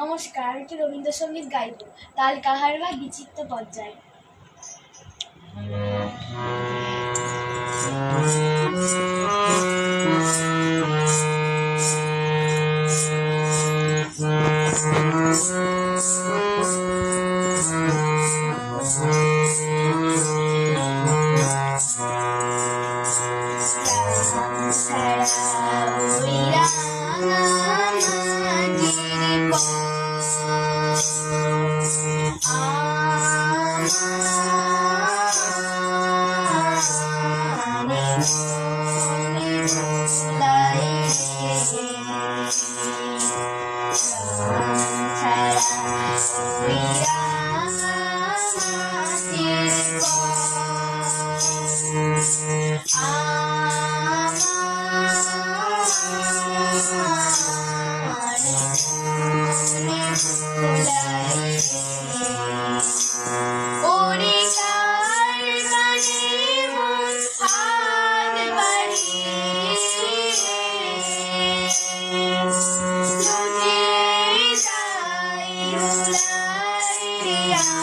নমস্কার আমি রবীন্দ্রসঙ্গীত গাইব তাল কাহার বা বিচিত্র পর্যায়। We are Maria.